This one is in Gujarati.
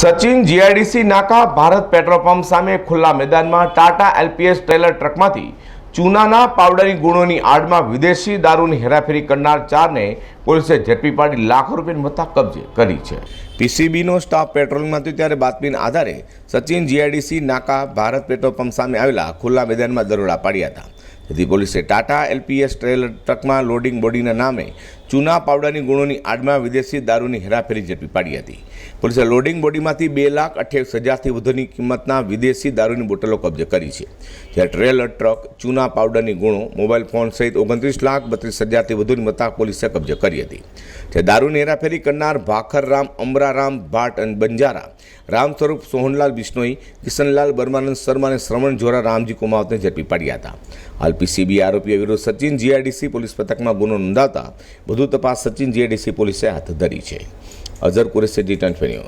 સચિન જીઆઈડીસી નાકા ભારત પેટ્રોલ પંપ સામે ખુલ્લા મેદાનમાં ટાટા એલપીએસ ટ્રેલર ટ્રકમાંથી ચૂનાના પાવડરની ગુણોની આડમાં વિદેશી દારૂની હેરાફેરી કરનાર ચારને પોલીસે ઝડપી પાડી લાખો રૂપિયાની મત્તા કબજે કરી છે. પીસીબીનો સ્ટાફ પેટ્રોલિંગમાં હતો ત્યારે બાતમીના આધારે સચિન જીઆઈડીસી નાકા ભારત પેટ્રોલ પંપ સામે આવેલા ખુલ્લા મેદાનમાં દરોડા પાડ્યા હતા. જેથી પોલીસે ટાટા એલપીએસ ટ્રેલર ટ્રકમાં લોડિંગ બોડીના નામે ચૂના પાવડરની ગુણોની આડમાં વિદેશી દારૂની હેરાફેરી ઝડપી પાડી હતી. પોલીસે લોડિંગ બોડીમાંથી બે લાખ અઠ્યાવીસ હજારથી વધુની કિંમતના વિદેશી દારૂની બોટલો કબજે કરી છે. જ્યારે ટ્રેલર ટ્રક, ચૂના પાવડરની ગુણો, મોબાઈલ ફોન સહિત ઓગણત્રીસ લાખ બત્રીસ હજારથી વધુની મત્તા પોલીસે કબજે કરી હતી. જે દારૂની હેરાફેરી કરનાર ભાખરરામ, અમરારામ, ભાટ અને બંજારા, રામ સ્વરૂપ, સોહનલાલ બિશ્નોઈ, કિશનલાલ બર્માનંદ શર્મા અને શ્રવણ જોરા રામજી કુમાવતને ઝડપી પાડ્યા હતા. હાલ પીસીબી આરોપીઓ વિરુદ્ધ સચિન જીઆઈડીસી પોલીસ પથકમાં ગુનો નોંધાવતા વધુ તપાસ સચિન જીએડીસી પોલીસે હાથ ધરી છે. Azhar Qureshi G twenty